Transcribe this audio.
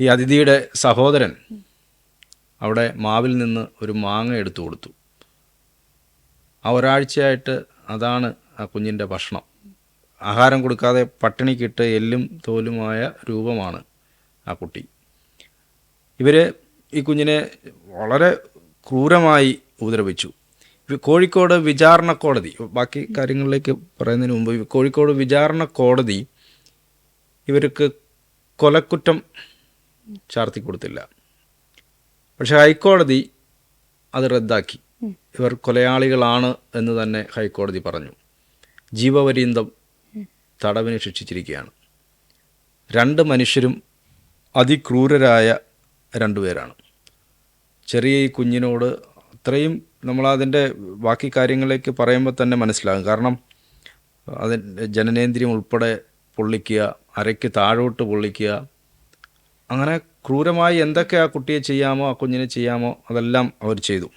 ഈ അതിഥിയുടെ സഹോദരൻ അവിടെ മാവിൽ നിന്ന് ഒരു മാങ്ങ എടുത്തു കൊടുത്തു. ആ ഒരാഴ്ചയായിട്ട് അതാണ് ആ കുഞ്ഞിന്റെ ഭക്ഷണം. ആഹാരം കൊടുക്കാതെ പട്ടിണിക്കിട്ട് എല്ലും തോലുമായ രൂപമാണ് ആ കുട്ടി. ഇവർ ഈ കുഞ്ഞിനെ വളരെ ക്രൂരമായി ഉപദ്രവിച്ചു. കോഴിക്കോട് വിചാരണ കോടതി ബാക്കി കാര്യങ്ങളിലേക്ക് പറയുന്നതിന് മുമ്പ് കോഴിക്കോട് വിചാരണ കോടതി ഇവർക്ക് കൊലക്കുറ്റം ചാർത്തി കൊടുത്തില്ല. പക്ഷെ ഹൈക്കോടതി അത് റദ്ദാക്കി. ഇവർ കൊലയാളികളാണ് എന്ന് തന്നെ ഹൈക്കോടതി പറഞ്ഞു. ജീവപര്യന്തം തടവിന് ശിക്ഷിച്ചിരിക്കുകയാണ്. രണ്ട് മനുഷ്യരും അതിക്രൂരരായ രണ്ടുപേരാണ് ചെറിയ ഈ കുഞ്ഞിനോട് അത്രയും നമ്മളതിന്റെ ബാക്കി കാര്യങ്ങളിലേക്ക് പറയുമ്പോൾ തന്നെ മനസ്സിലാകും. കാരണം അതിന്റെ ജനനേന്ദ്രിയം ഉൾപ്പെടെ പൊള്ളിക്കുക അരയ്ക്ക് താഴോട്ട് പൊള്ളിക്കുക അങ്ങനെ ക്രൂരമായി എന്തൊക്കെ ആ കുട്ടിയെ ചെയ്യാമോ ആ കുഞ്ഞിനെ ചെയ്യാമോ അതെല്ലാം അവർ ചെയ്തു.